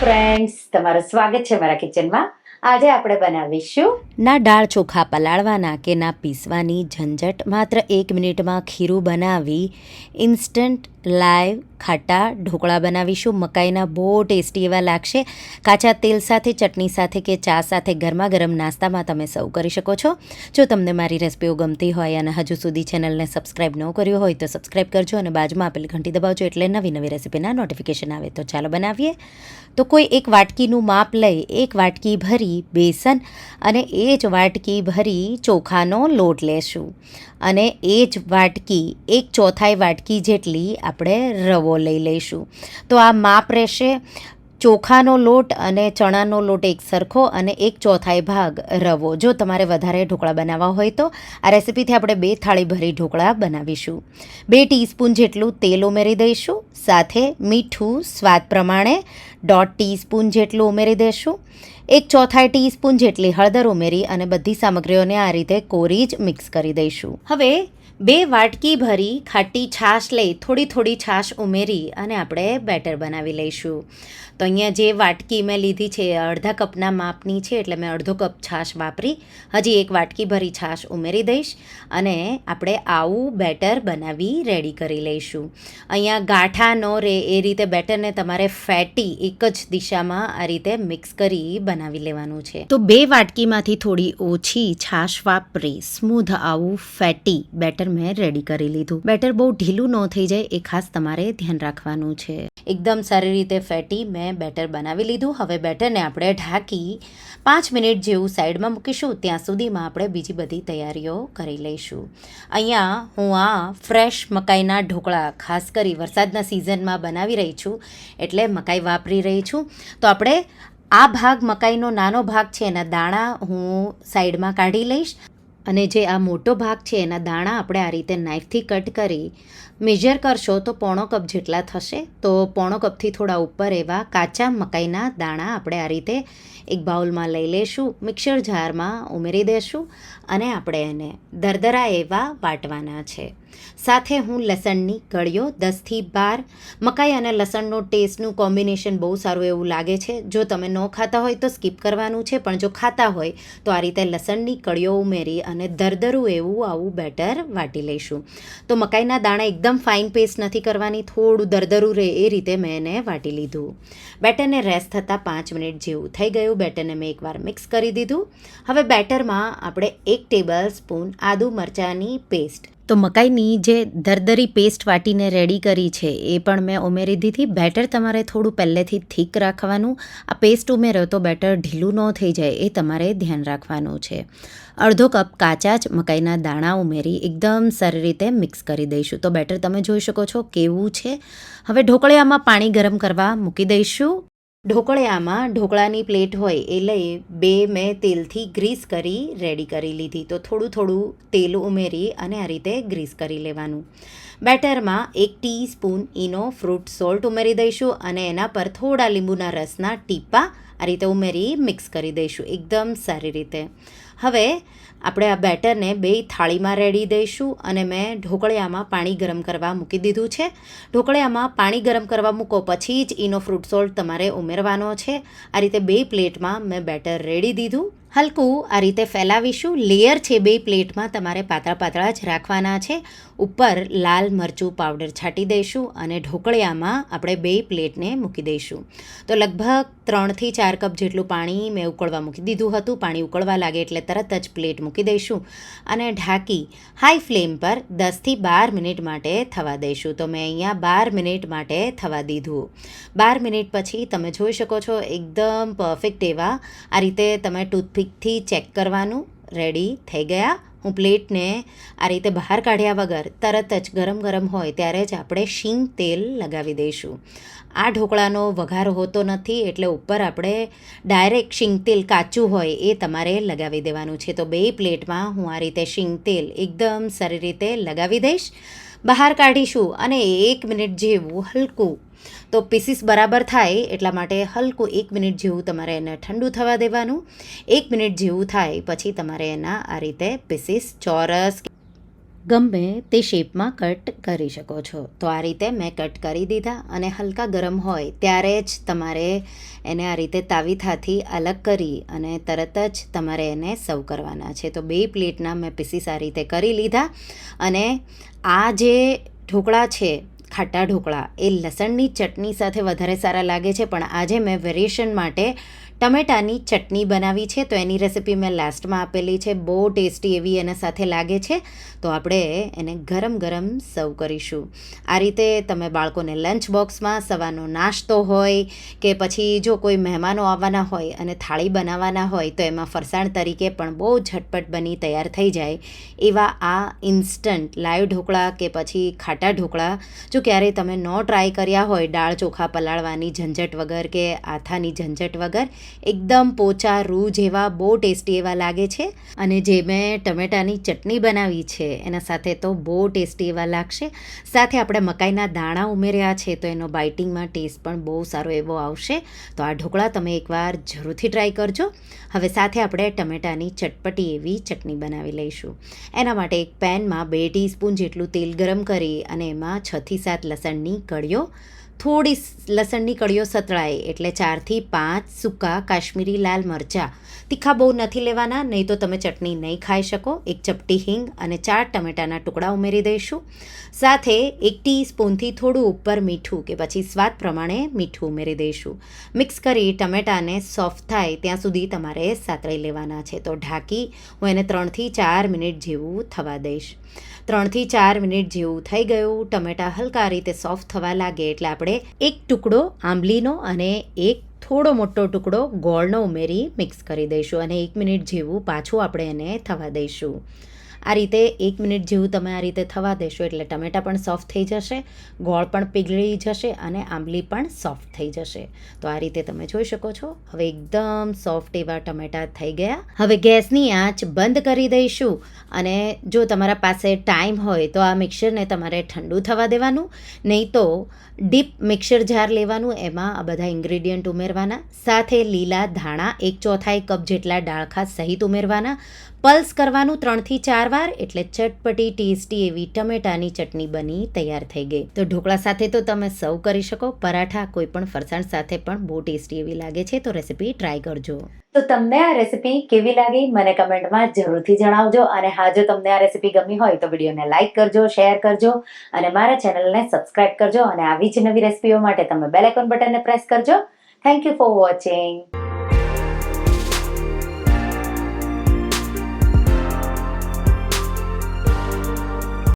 Friends તમારું સ્વાગત છે મારા કિચનમાં આજે આપણે બનાવીશું ના દાળ ચોખા પલાળવાના કે ના પીસવાની ઝંઝટ. માત્ર એક મિનિટમાં ખીરું બનાવી ઇન્સ્ટન્ટ લાઈવ ખાટા ઢોકળા બનાવીશું, મકાઈના બહુ ટેસ્ટી એવા લાગશે. કાચા તેલ સાથે, ચટણી સાથે કે ચા સાથે ગરમા ગરમ નાસ્તામાં તમે સર્વ કરી શકો છો. જો તમને મારી રેસિપીઓ ગમતી હોય અને હજુ સુધી ચેનલને સબસ્ક્રાઇબ ન કર્યું હોય તો સબસ્ક્રાઇબ કરજો અને બાજુમાં આપેલી ઘંટી દબાવજો એટલે નવી નવી રેસિપીના નોટિફિકેશન આવે. તો ચાલો બનાવીએ. તો કોઈ એક વાટકીનું માપ લઈ, એક વાટકી ભરી બેસન અને એ જ વાટકી ભરી ચોખાનો લોટ લેશું. અને એ જ વાટકી, એક ચોથાઈ વાટકી જેટલી આપણે રવો લઈ લઈશું. તો આ માપ રહેશે ચોખાનો લોટ અને ચણાનો લોટ એક સરખો અને એક ચોથાઈ ભાગ રવો. જો તમારે વધારે ઢોકળા બનાવવા હોય તો આ રેસિપીથી આપણે બે થાળી ભરી ઢોકળા બનાવીશું. બે ટીસ્પૂન જેટલું તેલ ઉમેરી દઈશું. સાથે મીઠું સ્વાદ પ્રમાણે દોઢ ટીસ્પૂન જેટલું ઉમેરી દઈશું. એક ચોથાઈ ટીસ્પૂન જેટલી હળદર ઉમેરી અને બધી સામગ્રીઓને આ રીતે કોરી જ મિક્સ કરી દઈશું. હવે બે વાટકી ભરી ખાટી છાશ લઈ થોડી થોડી છાશ ઉમેરી અને આપણે બેટર બનાવી લઈશું. તો અહીંયા જે વાટકી મેં લીધી છે અડધા કપના માપની છે, એટલે મેં અડધો કપ છાશ વાપરી. હજી એક વાટકી ભરી છાશ ઉમેરી દઈશ અને આપણે આવું બેટર બનાવી રેડી કરી લઈશું. અહીંયા ગાંઠા ન રહે એ રીતે બેટરને તમારે ફેટી એક જ દિશામાં આ રીતે મિક્સ કરી બનાવી લેવાનું છે. તો બે વાટકીમાંથી થોડી ઓછી છાશ વાપરી સ્મૂધ આવું ફેટી બેટર મેં રેડી કરી લીધું. બેટર બહુ ઢીલું ન થઈ જાય, એ ખાસ તમારે ધ્યાન રાખવાનું છે. એકદમ સારી રીતે ફેટી મેં બેટર બનાવી લીધું. હવે બેટરને આપણે ઢાંકી પાંચ મિનિટ જેવું સાઈડમાં મૂકીશું. ત્યાં સુધીમાં આપણે બીજી બધી તૈયારીઓ કરી લઈશું. અહીંયા હું આ ફ્રેશ મકાઈના ઢોકળા, ખાસ કરી વરસાદના સિઝનમાં બનાવી રહી છું, એટલે મકાઈ વાપરી રહી છું. તો આપણે આ ભાગ મકાઈનો નાનો ભાગ છે, એના દાણા હું સાઈડમાં કાઢી લઈશ. અને જે આ મોટો ભાગ છે, એના દાણા આપણે આ રીતે નાઇફથી કટ કરી મેજર કરશો તો પોણો કપ જેટલા થશે. તો પોણો કપથી થોડા ઉપર એવા કાચા મકાઈના દાણા આપણે આ રીતે એક બાઉલમાં લઈ લેશું, મિક્સર જારમાં ઉમેરી દેશું અને આપણે એને દરદરા એવા વાટવાના છે. સાથે હું લસણની કળીઓ દસથી બાર મકાઈ અને લસણનો ટેસ્ટનું કોમ્બિનેશન બહુ સારું એવું લાગે છે. જો તમે ન ખાતા હોય તો સ્કીપ કરવાનું છે, પણ જો ખાતા હોય તો આ રીતે લસણની કળીઓ ઉમેરી અને દરદરું એવું આવું બેટર વાટી લઈશું. તો મકાઈના દાણા એકદમ ફાઇન પેસ્ટ નથી કરવાની, થોડું દરદરું રહે એ રીતે મેં એને વાટી લીધું. બેટરને રેસ્ટ થતાં પાંચ મિનિટ જેવું થઈ ગયું, બેટરને મેં એકવાર મિક્સ કરી દીધું. હવે બેટરમાં આપણે એક ટેબલ સ્પૂન આદુ મરચાંની પેસ્ટ તો મકાઈની જે દરદરી પેસ્ટ વાટીને રેડી કરી છે, એ પણ મેં ઉમેરી દીધી. બેટર તમારે થોડું પહેલેથી થીક રાખવાનું. આ પેસ્ટ ઉમેરો તો બેટર ઢીલું ન થઈ જાય, એ તમારે ધ્યાન રાખવાનું છે. અડધો કપ કાચા જ મકાઈના દાણા ઉમેરી એકદમ સારી રીતે મિક્સ કરી દઈશું. તો બેટર તમે જોઈ શકો છો કેવું છે. હવે ઢોકળિયામાં પાણી ગરમ કરવા મૂકી દઈશું. ઢોકળિયામાં ઢોકળાની પ્લેટ હોય એ લઈ બે મેં તેલથી ગ્રીસ કરી, રેડી કરી લીધી. તો થોડું થોડું તેલ ઉમેરી અને આ રીતે ગ્રીસ કરી લેવાનું. બેટરમાં એક ટીસ્પૂન ઈનો ફ્રૂટ સોલ્ટ ઉમેરી દઈશું અને એના પર થોડા લીંબુના રસના ટીપા આ રીતે ઉમેરી મિક્સ કરી દઈશું. એકદમ સારી રીતે. હવે આપણે આ બેટરને બે થાળીમાં રેડી દઈશું અને મેં ઢોકળિયામાં પાણી ગરમ કરવા મૂકી દીધું છે. ઢોકળિયામાં પાણી ગરમ કરવા મૂકો પછી જ ઈનો ફ્રૂટ સોલ્ટ તમારે ઉમેરવાનો છે. આ રીતે બે પ્લેટમાં મેં બેટર રેડી દીધું. હલકું આ રીતે ફેલાવીશું. લેયર છે બે પ્લેટમાં તમારે પાતળા પાતળા જ રાખવાના છે. ઉપર લાલ મરચું પાવડર છાંટી દઈશું અને ઢોકળિયામાં આપણે બે પ્લેટને મૂકી દઈશું. તો લગભગ ત્રણથી ચાર કપ જેટલું પાણી મેં ઉકળવા મૂકી દીધું હતું. પાણી ઉકળવા લાગે એટલે તરત જ પ્લેટ મૂકી દઈશું અને ઢાંકી હાઈ ફ્લેમ પર દસથી બાર મિનિટ માટે થવા દઈશું. તો મેં અહીંયા બાર મિનિટ માટે થવા દીધું. બાર મિનિટ પછી તમે જોઈ શકો છો, એકદમ પરફેક્ટ એવા આ રીતે તમે ટૂથપીકથી ચેક કરવાનું. રેડી થઈ ગયા. હું પ્લેટને આ રીતે બહાર કાઢ્યા વગર તરત જ ગરમ ગરમ હોય ત્યારે જ આપણે શીંગ તેલ લગાવી દઈશું. આ ઢોકળાનો વઘાર હોતો નથી એટલે ઉપર આપણે ડાયરેક્ટ શીંગ તેલ કાચું હોય એ તમારે લગાવી દેવાનું છે. તો બે પ્લેટમાં હું આ રીતે શીંગ તેલ એકદમ સારી રીતે લગાવી દઈશ. બહાર કાઢીશું અને એક મિનિટ જેવું હલકું તો પીસીસ બરાબર થાય એટલા માટે હલકું એક મિનિટ જેવું તમારે એને ઠંડુ થવા દેવાનું. એક મિનિટ જેવું થાય પછી તમારે એના આ રીતે પીસીસ ચોરસ ગમે તે શેપમાં કટ કરી શકો છો. તો આ રીતે મેં કટ કરી દીધા અને હલકા ગરમ હોય ત્યારે જ તમારે એને આ રીતે તાવીથાથી અલગ કરી અને તરત જ તમારે એને સર્વ કરવાના છે. તો બે પ્લેટના મેં પીસીસ આ રીતે કરી લીધા અને આ જે ઢોકળા છે ખાટા ઢોકળા એ લસણની ચટણી સાથે વધારે સારા લાગે છે, પણ આજે મેં વેરિએશન માટે ટમેટાની ચટણી બનાવી છે, તો એની રેસિપી મેં લાસ્ટમાં આપેલી છે, બહુ ટેસ્ટી એવી એના સાથે લાગે છે, તો આપણે એને ગરમ ગરમ સર્વ કરીશું. આ રીતે તમે બાળકોને લંચ બોક્સમાં સવારનો નાસ્તો હોય કે પછી જો કોઈ મહેમાનો આવવાના હોય અને થાળી બનાવવાના હોય, તો એમાં ફરસાણ તરીકે પણ બહુ ઝટપટ બની તૈયાર થઈ જાય એવા આ ઇન્સ્ટન્ટ લાઈવ ઢોકળા કે પછી ખાટા ઢોકળા. જો ક્યારેય તમે ન ટ્રાય કર્યા હોય, દાળ ચોખા પલાળવાની ઝંઝટ વગર કે આથાની ઝંઝટ વગર એકદમ પોચા રૂ જેવા બહુ ટેસ્ટી એવા લાગે છે. અને જે મેં ટમેટાની ચટણી બનાવી છે, એના સાથે તો બહુ ટેસ્ટી એવા લાગશે. સાથે આપણે મકાઈના દાણા ઉમેર્યા છે, તો એનો બાઇટિંગમાં ટેસ્ટ પણ બહુ સારો એવો આવશે. તો આ ઢોકળા તમે એકવાર જરૂરથી ટ્રાય કરજો. હવે સાથે આપણે ટમેટાની ચટપટી એવી ચટણી બનાવી લઈશું. એના માટે એક પેનમાં બે ટીસ્પૂન જેટલું તેલ ગરમ કરી અને એમાં છથી સાત લસણની કળીઓ થોડી લસણની કળીઓ સતળાય એટલે ચારથી પાંચ સૂકા કાશ્મીરી લાલ મરચાં. તીખા બહુ નથી લેવાના, નહીં તો તમે ચટણી નહીં ખાઈ શકો. એક ચપટી હિંગ અને ચાર ટમેટાના ટુકડા ઉમેરી દઈશું. સાથે એક ટીસ્પૂનથી થોડું ઉપર મીઠું કે પછી સ્વાદ પ્રમાણે મીઠું ઉમેરી દઈશું. મિક્સ કરી ટમેટાને સોફ્ટ થાય ત્યાં સુધી તમારે સાતળી લેવાના છે. તો ઢાંકી હું એને ત્રણથી ચાર મિનિટ જેવું થવા દઈશ. ત્રણથી ચાર મિનિટ જેવું થઈ ગયું. ટમેટા હલકા રીતે સોફ્ટ થવા લાગે એટલે આપણે એક ટુકડો આંબલીનો અને એક થોડો મોટો ટુકડો ગોળનો ઉમેરી મિક્સ કરી દઈશું અને એક મિનિટ જેવું પાછું આપણે એને થવા દઈશું. આ રીતે એક મિનિટ જેવું તમે આ રીતે થવા દેશો એટલે ટમેટા પણ સોફ્ટ થઈ જશે, ગોળ પણ પીગળી જશે અને આંબલી પણ સોફ્ટ થઈ જશે. તો આ રીતે તમે જોઈ શકો છો, હવે એકદમ સોફ્ટ એવા ટમેટા થઈ ગયા. હવે ગેસની આંચ બંધ કરી દઈશું અને જો તમારા પાસે ટાઈમ હોય તો આ મિક્સરને તમારે ઠંડુ થવા દેવાનું, નહીં તો ડીપ મિક્સર જાર લેવાનું, એમાં આ બધા ઇન્ગ્રેડિયન્ટ ઉમેરવાના. સાથે લીલા ધાણા એક ચોથાઈ કપ જેટલા ડાળખા સહિત ઉમેરવાના. પલ્સ કરવાનું ત્રણથી ચાર વાર એટલે ચટપટી, ટેસ્ટી એવી ટમેટાની ચટણી બની તૈયાર થઈ ગઈ. તો ઢોકળા સાથે તો તમે સર્વ કરી શકો, પરાઠા કોઈ પણ ફરસાણ સાથે પણ બહુ ટેસ્ટી એવી લાગે છે, તો રેસીપી ટ્રાય કરજો. તો તમને આ રેસીપી કેવી લાગી મને કમેન્ટમાં જરૂરથી જણાવજો અને હા, જો તમને આ રેસીપી ગમી હોય તો વિડીયોને લાઇક કરજો, શેર કરજો અને મારા ચેનલને સબસ્ક્રાઇબ કરજો અને આવી જ નવી રેસીપીઓ માટે તમે બેલ આઇકોન બટનને પ્રેસ કરજો. Thank you for watching